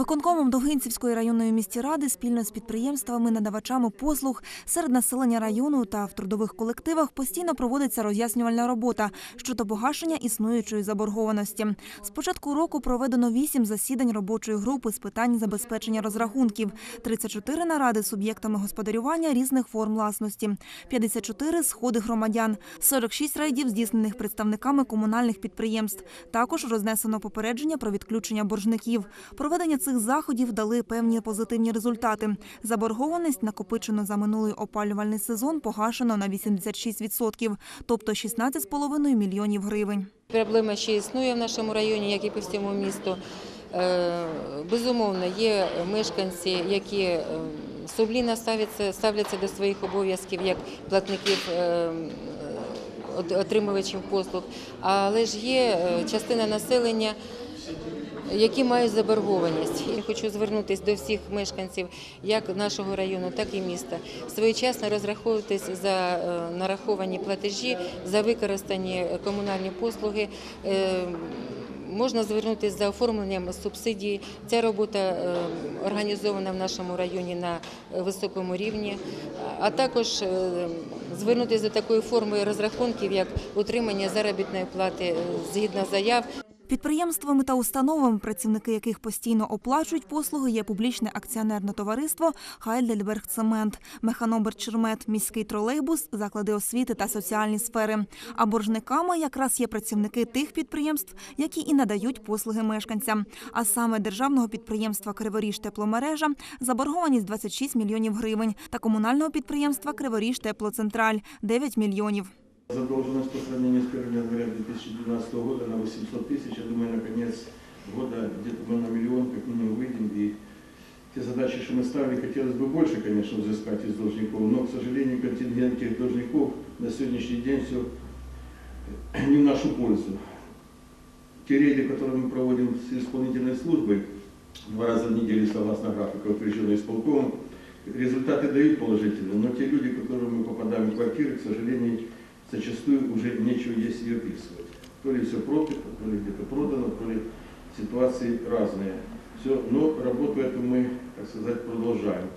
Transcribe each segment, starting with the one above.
Виконкомом Довгинцівської районної міської ради спільно з підприємствами, надавачами послуг серед населення району та в трудових колективах постійно проводиться роз'яснювальна робота щодо погашення існуючої заборгованості. З початку року проведено вісім засідань робочої групи з питань забезпечення розрахунків, 34 наради з суб'єктами господарювання різних форм власності, 54 сходи громадян, 46 рейдів здійснених представниками комунальних підприємств. Також рознесено попередження про відключення боржників. Проведення цих заходів дали певні позитивні результати. Заборгованість, накопичено за минулий опалювальний сезон, погашено на 86%, тобто 16,5 мільйонів гривень. Проблема ще існує в нашому районі, як і по всьому місту. Е, Безумовно, є мешканці, які е, сумлінно ставляться, ставляться до своїх обов'язків як платників е, отримувачів послуг, але ж є частина населення, які мають заборгованість. Я хочу звернутися до всіх мешканців як нашого району, так і міста. Своєчасно розраховуватись за е, нараховані платежі, за використані комунальні послуги. Е, Можна звернутися за оформленням субсидії. Ця робота е, організована в нашому районі на високому рівні, а також звернутися до такої форми розрахунків, як утримання заробітної плати згідно заяв. Підприємствами та установами, працівники яких постійно оплачують послуги, є публічне акціонерне товариство Хайдельбергцемент, Механобер Чермет, міський тролейбус, заклади освіти та соціальні сфери. А боржниками якраз є працівники тих підприємств, які і надають послуги мешканцям. А саме державного підприємства Криворіж тепломережа заборгованість 26 мільйонів гривень та комунального підприємства Криворіж теплоцентраль 9 мільйонів. Задолженность по сравнению с 1 января 2012 года на 800 тысяч. Я думаю, на конец года где-то мы на миллион как минимум выйдем. И те задачи, что мы ставили, хотелось бы больше, конечно, взыскать из должников. Но, к сожалению, контингент тех должников на сегодняшний день все не в нашу пользу. Те рейды, которые мы проводим с исполнительной службой, два раза в неделю согласно графику, утвержденной исполкомом, результаты дают положительные, но те люди, которые мы попадаем в квартиры, к сожалению, зачастую уже нечего есть и описывать. То ли все пропито, то ли где-то продано, то ли ситуации разные. Все, но работу эту мы, так сказать, продолжаем.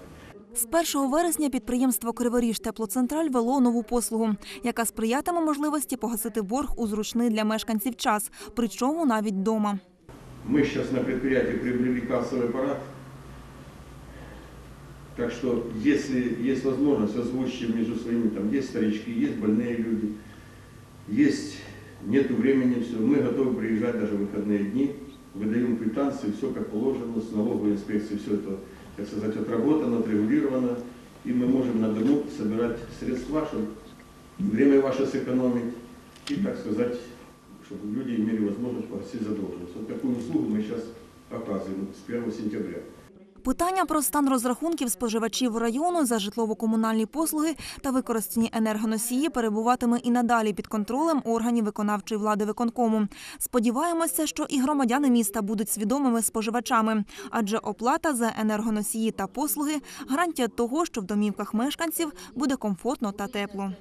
З 1 вересня підприємство Криворіж Теплоцентраль вело нову послугу, яка сприятиме можливості погасити борг у зручний для мешканців час, причому навіть вдома. Мы сейчас на предприятии приобрели кассовый аппарат. Так что, если есть возможность, озвучьте между своими, там есть старички, есть больные люди, есть, нету времени, все, мы готовы приезжать даже в выходные дни, выдаем квитанции, все как положено, с налоговой инспекцией все это, так сказать, отработано, отрегулировано, и мы можем на дому собирать средства, чтобы время ваше сэкономить, и, так сказать, чтобы люди имели возможность погасить задолженность. Вот такую услугу мы сейчас оказываем с 1 сентября. Питання про стан розрахунків споживачів району за житлово-комунальні послуги та використані енергоносії перебуватиме і надалі під контролем органів виконавчої влади виконкому. Сподіваємося, що і громадяни міста будуть свідомими споживачами, адже оплата за енергоносії та послуги гарантія того, що в домівках мешканців буде комфортно та тепло.